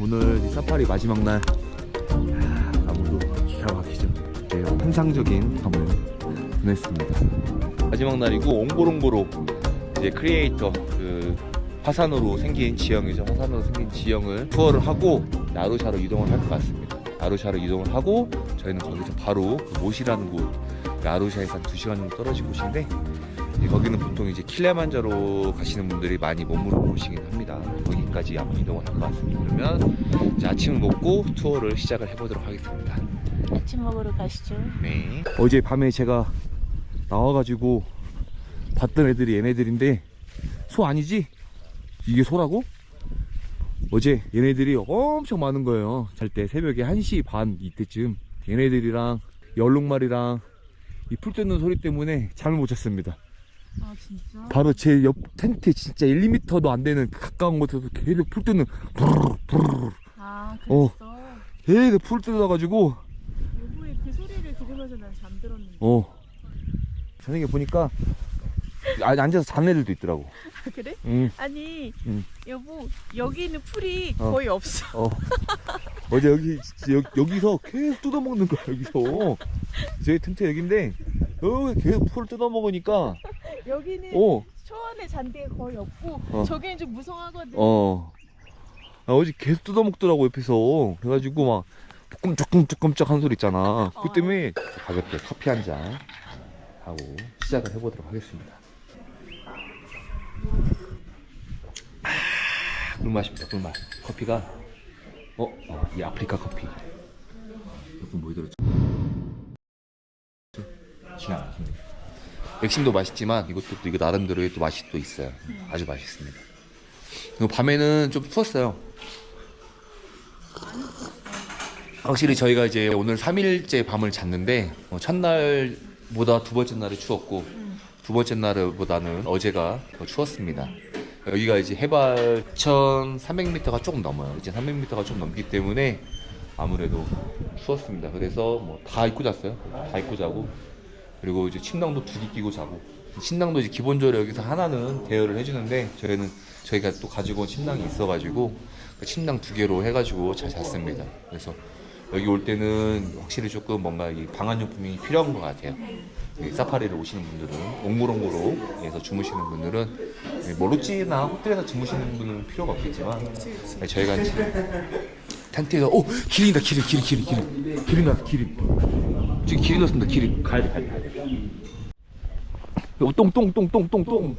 오늘 이 사파리 마지막 날 아, 나무도 기가 막히죠. 네, 환상적인 밤을 보냈습니다. 마지막 날이고 옹고롱고로 이제 크리에이터 그 화산으로 생긴 지형이죠. 화산으로 생긴 지형을 투어를 하고 나루샤로 이동을 할 것 같습니다. 나루샤로 이동을 하고 저희는 거기서 바로 그 모시라는 곳 나루샤에서 한 2시간 정도 떨어진 곳인데 거기는 보통 이제 킬레만자로 가시는 분들이 많이 머무르는 곳이긴 합니다. 거기 까지 아마 이동을 할 것 같습니다. 그러면 이제 아침을 먹고 투어를 시작을 해보도록 하겠습니다. 아침 먹으러 가시죠. 네. 어제 밤에 제가 나와가지고 봤던 애들이 얘네들인데 소 아니지? 이게 소라고? 어제 얘네들이 엄청 많은 거예요. 잘 때 새벽에 1시 반 이때쯤 얘네들이랑 열룩말이랑 이 풀 뜯는 소리 때문에 잠을 못 잤습니다. 아 진짜? 바로 제 옆 텐트 진짜 1, 2m도 안 되는 그 가까운 곳에서 계속 풀 뜯는 부르르 부르르 아 어. 그랬어. 계속 풀 뜯어가지고 여보의 그 소리를 들으면서 난 잠들었는데. 어 저녁에 보니까 아, 앉아서 자는 애들도 있더라고 아 그래? 응. 아니 응. 여보 여기 있는 풀이 어. 거의 없어. 어. 어제 여기 진짜 여, 여기서 계속 뜯어먹는 거야 여기서 제 텐트 여기인데 여기 계속 풀 뜯어먹으니까 여기는 어. 초원에 잔디가 거의 없고 어. 저기는 좀 무성하거든. 어 아, 어제 계속 뜯어먹더라고 옆에서 그래가지고 막 꼼짝꼼짝꼼짝 한 소리 있잖아 그 어. 때문에 가볍게 커피 한 잔 하고 시작을 해보도록 하겠습니다 아, 꿀맛입니다 꿀맛 커피가 어? 어, 이 아프리카 커피 여기 뭐 들었죠? 막힙니다 맥심도 맛있지만 이것도 또 이거 나름대로의 또 맛이 또 있어요 아주 맛있습니다 그리고 밤에는 좀 추웠어요. 확실히 저희가 이제 오늘 3일째 밤을 잤는데 어, 첫날보다 두 번째 날이 추웠고 두 번째 날보다는 어제가 더 추웠습니다. 여기가 이제 해발 2,300m가 조금 넘어요. 이제 300m가 좀 넘기 때문에 아무래도 추웠습니다. 그래서 뭐 다 입고 잤어요. 다 입고 자고 그리고 이제 침낭도 두 개 끼고 자고. 침낭도 이제 기본적으로 여기서 하나는 대여를 해주는데 저희는 저희가 또 가지고 온 침낭이 있어가지고 그 침낭 두 개로 해가지고 잘 잤습니다. 그래서 여기 올 때는 확실히 조금 뭔가 이 방한용품이 필요한 것 같아요. 이 사파리를 오시는 분들은 해서 주무시는 분들은 뭐 로찌나 호텔에서 주무시는 분은 필요가 없겠지만 저희가 이제 텐트에서 오 기린이다 기린 기린 기린 기린. 기린 나왔어 기린. 지금 기린 넣었습니다 기린. 가야 돼 가야 돼 똥똥똥똥똥똥.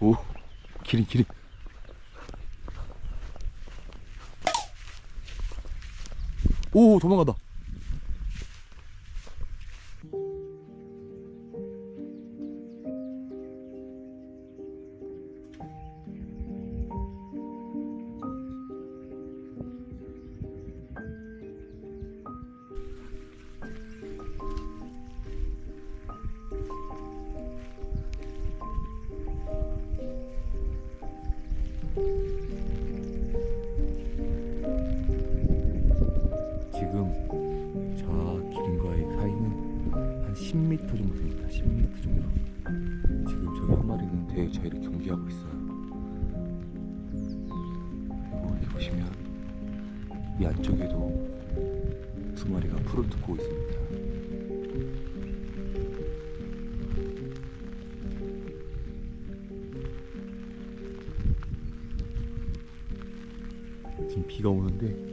오 기린 기린. 오 도망간다 보시면 이 안쪽에도 두 마리가 풀을 뜯고 있습니다. 지금 비가 오는데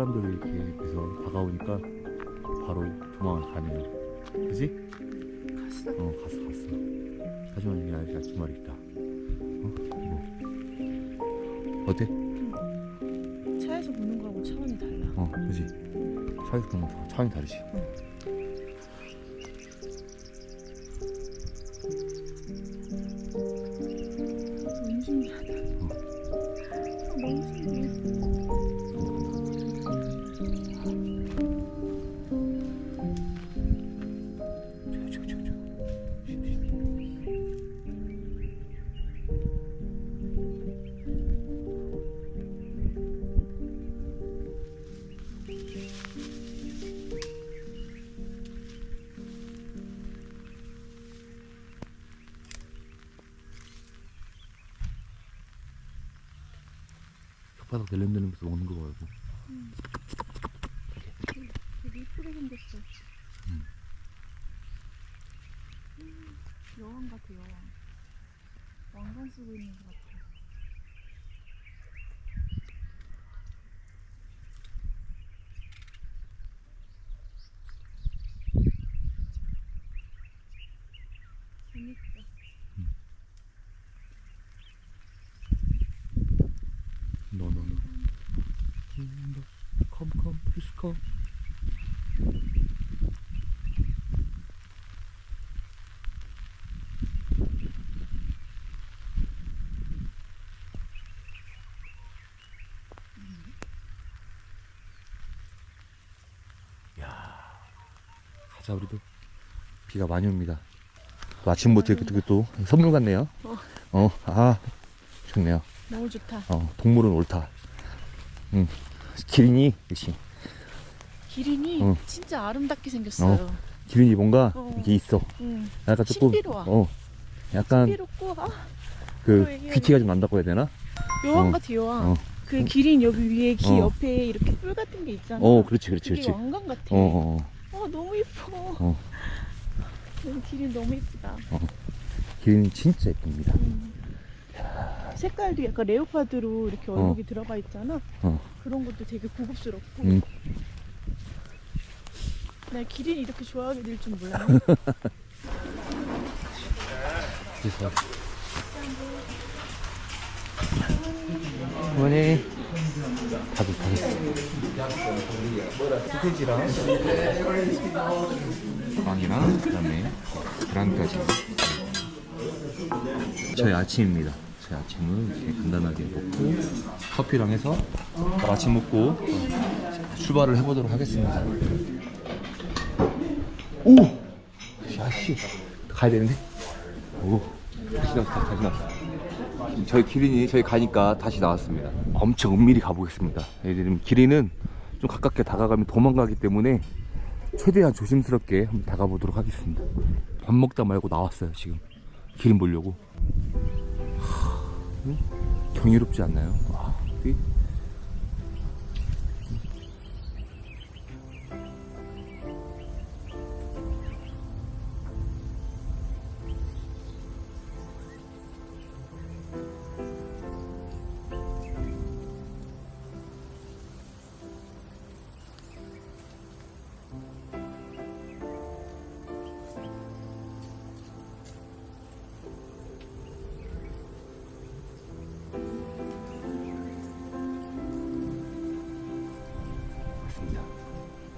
사람들이 이렇게 해서 다가오니까 바로 도망을 가네요. 그지? 갔어? 어, 갔어, 갔어. 하지만 여기 아직 두 마리 있다. 어? 이거. 어때? 차에서 보는 거하고 차원이 달라. 어, 그지? 차에서 보는 거 차원이 다르지? 너 바닥 낼름낼름해서 먹는 거 봐요. 되게 이쁘게 생겼어. 음. 음, 여왕 같아 여왕. 왕관 쓰고 있는 것 같아. 야, 가자 우리도 비가 많이 옵니다. 또 아침부터 이렇게 또, 또 선물 같네요. 어. 어, 아, 좋네요. 너무 좋다. 어, 동물은 옳다. 응. 기린이, 역시. 기린이 어. 진짜 아름답게 생겼어요. 기린이 뭔가 어. 이렇게 있어. 응. 약간 조금, 신비로워. 어, 약간 신비롭고 아, 그 어, 이게- 큐티가 좀 난다고 해야 되나? 여왕 어. 같아 여왕. 어. 그 기린 여기 위에 귀 어. 옆에 이렇게 뿔 같은 게 있잖아. 어, 그렇지, 그렇지, 그게 그렇지. 왕관 같아. 어, 어, 어. 아 너무 예뻐. 어. 여기 기린 너무 예쁘다. 기린이 진짜 예쁩니다. 음. 색깔도 약간 레오파드로 이렇게 얼룩이 들어가 있잖아. 어. 그런 것도 되게 고급스럽고. 음. 나 기린 이렇게 좋아하게 될 줄 몰랐네. 그래서. 어머니. 다들 다들. 소세지랑 빵이랑 그다음에 계란까지. 저희 아침입니다. 저희 아침은 이렇게 간단하게 먹고 커피랑 해서 아침 먹고 출발을 해보도록 하겠습니다. 오! 야씨 가야 되는데? 오 다시 나왔어 다시 나왔어 저희 기린이 저희 가니까 다시 나왔습니다 엄청 은밀히 가보겠습니다 얘들은 기린은 좀 가깝게 다가가면 도망가기 때문에 최대한 조심스럽게 한번 다가보도록 하겠습니다 밥 먹다 말고 나왔어요 지금 기린 보려고 하, 응? 경이롭지 않나요? 와,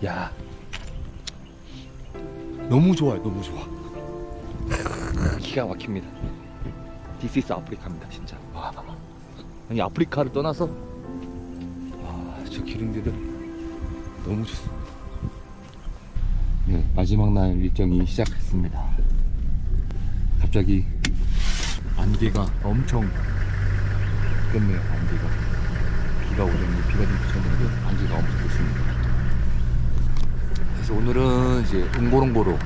야, 너무 좋아요, 너무 좋아. 기가 막힙니다. This is 아프리카입니다, 진짜. 와, 아니 아프리카를 떠나서 와, 저 기린들은 너무 좋습니다. 네, 마지막 날 일정이 시작했습니다. 갑자기 안개가 엄청 꼈네요, 안개가. 비가 오더니 비가 좀 그쳤는데 안개가 엄청 좋습니다. 그래서 오늘은 이제 웅고롱고로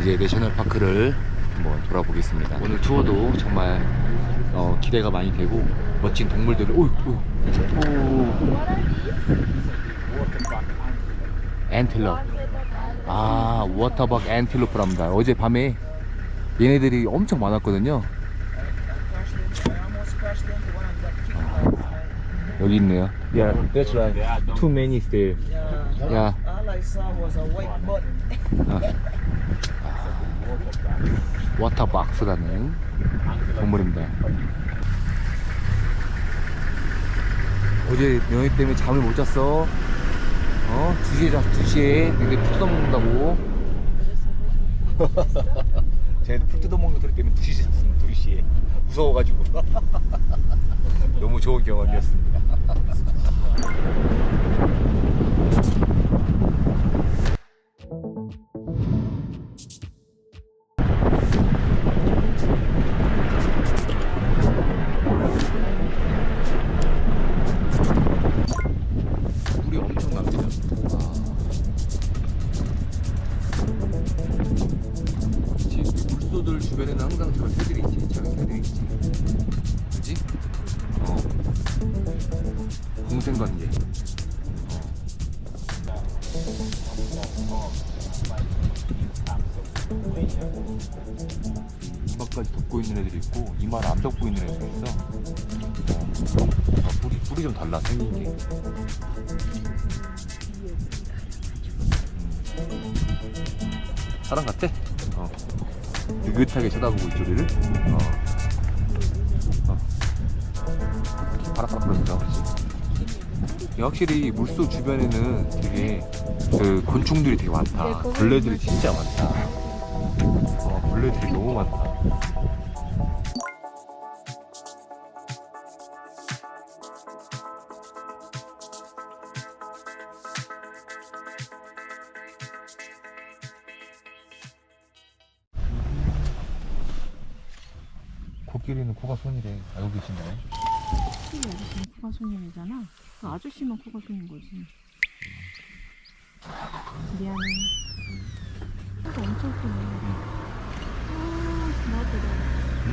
이제 내셔널 파크를 한번 돌아보겠습니다. 오늘 투어도 정말 어, 기대가 많이 되고 멋진 동물들을 오유 앤틸럽 아 워터박 앤틸로프랍니다. 어제 밤에 얘네들이 엄청 많았거든요. 여기 있네요. Yeah, that's right. Too many still. Yeah. I saw was a white butt. 워터박스라는 동물입니다. 어제 명희 때문에 잠을 못 잤어. 어? 2시에 잤어, 2시에. 근데 풀 뜯어먹는다고. 쟤풀 뜯어먹는 소리 때문에 2시에 잤습니다, 2시에. 무서워가지고. 너무 좋은 경험이었습니다. 달라 생긴 게. 음. 사람 같아? 어. 느긋하게 쳐다보고 있죠, 우리를? 어. 어. 바락바락 거리면서, 그렇지. 확실히 물속 주변에는 되게 그 곤충들이 되게 많다. 벌레들이 진짜 많다. 어, 벌레들이 너무 많다. 코끼리는 코가 손이래. 알고 계신가요? 이 아저씨는 코가 손님이잖아. 그 아저씨만 코가 손인 거지. 미안해. 코가 엄청 크네. 아, 고마워라. 응?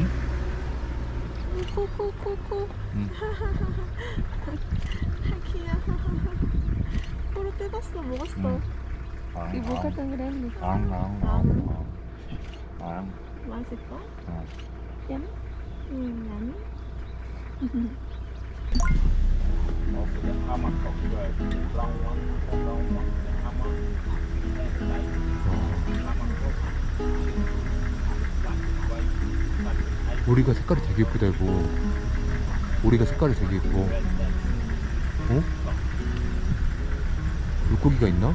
코코코코. 응. 귀여워. 코로 뜯었어, 먹었어. 응. 이거 뭐 같은 그래? 앙 앙 앙. 앙. 맛있어? 어. 쌤? 응, 나 는? 오리가 색깔이 되게 예쁘다 이거 오리가 색깔이 되게 예뻐 어? 물고기가 있나?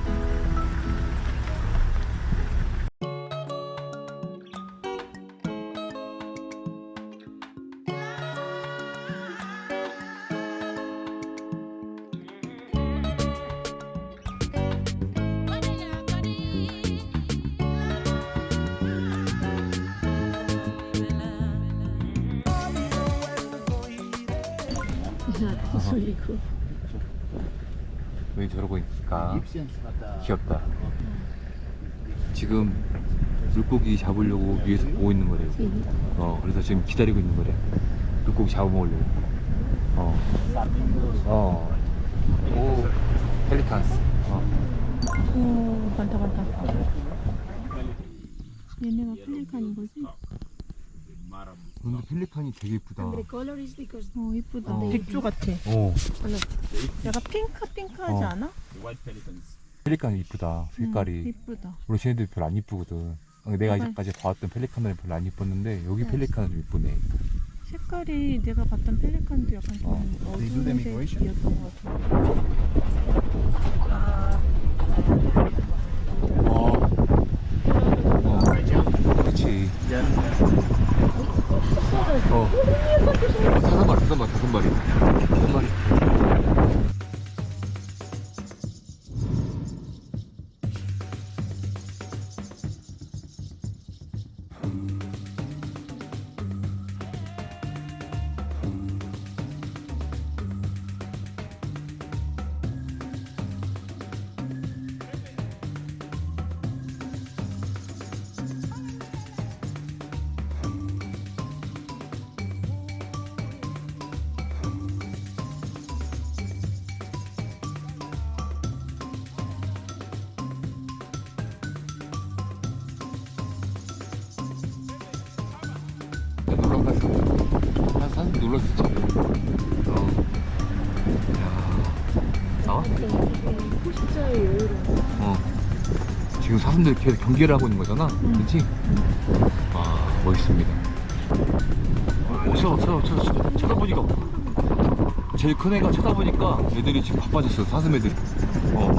소리고. 왜 저러고 있을까? 귀엽다 지금 물고기 잡으려고 위에서 보고 있는 거래요 어 그래서 지금 기다리고 있는 거래 물고기 잡아먹으려고 어. 어. 오 펠리칸스 어. 오, 많다, 많다. 얘네가 펠리칸인 거지? 근데 펠리칸이 되게 예쁘다 어, 이쁘다. 어. 백조 같아. 어 약간 핑크, 핑크하지 어. 않아? 펠리칸이 이쁘다 색깔이 응, 이쁘다. 원래 쟤네들 별로 안 이쁘거든 어, 내가 이제까지 봐왔던 펠리칸들은 별로 안 이뻤는데 여기 응. 펠리칸은 좀 이쁘네 색깔이 내가 봤던 펠리칸도 약간 좀 어. 어두운 색이었던 것 같아. 어. 놀러 갔어. 한 사람 놀랐어, 지금. 어. 야. 나와? 진짜 여유로워. 어. 지금 사람들이 계속 경계를 하고 있는 거잖아. 그렇지? 아, 멋있습니다. 어, 쳐, 쳐, 쳐, 쳐, 쳐다보니까 제일 큰 애가 쳐다보니까 애들이 지금 바빠졌어. 사슴 애들이. 어.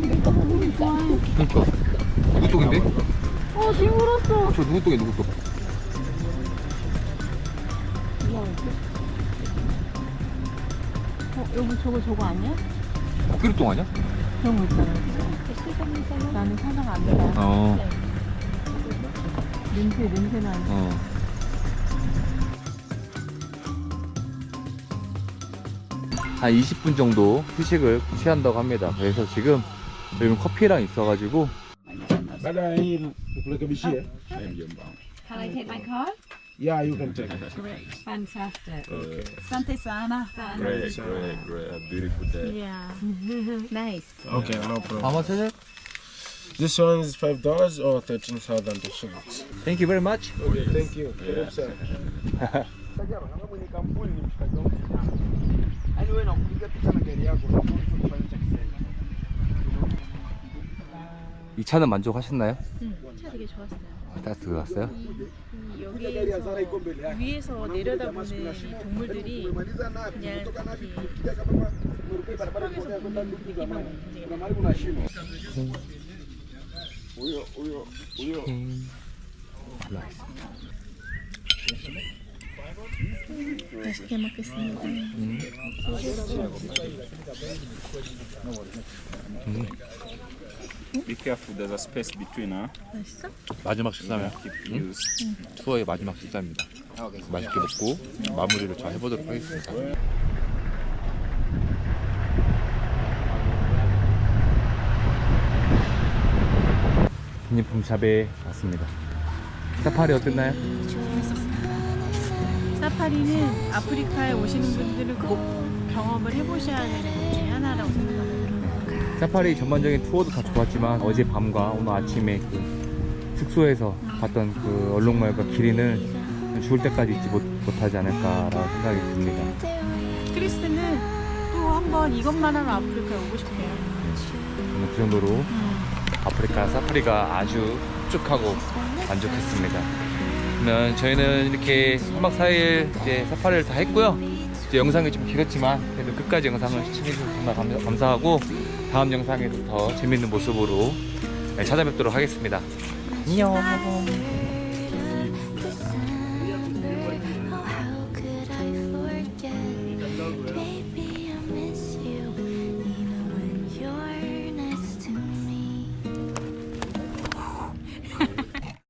그니까. 누구 똥인데? 어, 징그럽어. 저 누구 똥이야, 누구 똥? 어, 여보, 저거 저거 아니야? 코끼리 똥 아니야? 그런 거 있잖아. 나는 안 나. 어. 냄새 냄새 나. 어. 한 20분 정도 휴식을 취한다고 합니다. 그래서 지금 여기 커피랑 있어가지고 Baada ya hii nipeleke bishie? Can I take my card? Yeah, you can take it. Fantastic. Sante sana. Great, great, great. A beautiful day. Yeah. nice. Okay, no problem. How much is it? This one is five dollars or thirteen thousand shillings. Thank you very much. Okay, thank you. Karibu 이 차는 만족하셨나요? 차 되게 좋았어요. 딱 들어갔어요? 이 여기에서 위에서 내려다보는 이 동물들이 그냥 이렇게 숲속에서 보는 느낌이 굉장히 맛있게 먹겠습니다. Be careful, there's a space between, huh? 맛있어? 마지막 식사면 Keep use. 투어의 마지막 식사입니다. 맛있게 먹고 마무리를 잘 해보도록 하겠습니다. 기념품 샵에 왔습니다. 사파리 어땠나요? 사파리는 아프리카에 오시는 분들은 꼭 경험을 해보셔야 되는 것 중에 하나라고 생각합니다. 사파리 전반적인 투어도 다 좋았지만 어제 밤과 오늘 아침에 그 숙소에서 봤던 그 얼룩말과 기린을 죽을 때까지 잊지 못, 못하지 않을까라고 생각이 듭니다. 크리스는 또 한번 이것만한 아프리카에 오고 싶대요. 저는 그 정도로 아프리카 사파리가 아주 흡족하고 만족했습니다. 그러면 저희는 이렇게 3박 4일 이제 사파리를 다 했고요. 이제 영상이 좀 길었지만 그래도 끝까지 영상을 시청해주셔서 정말 감- 감사하고 다음 영상에도 더 재밌는 모습으로 네, 찾아뵙도록 하겠습니다. 안녕.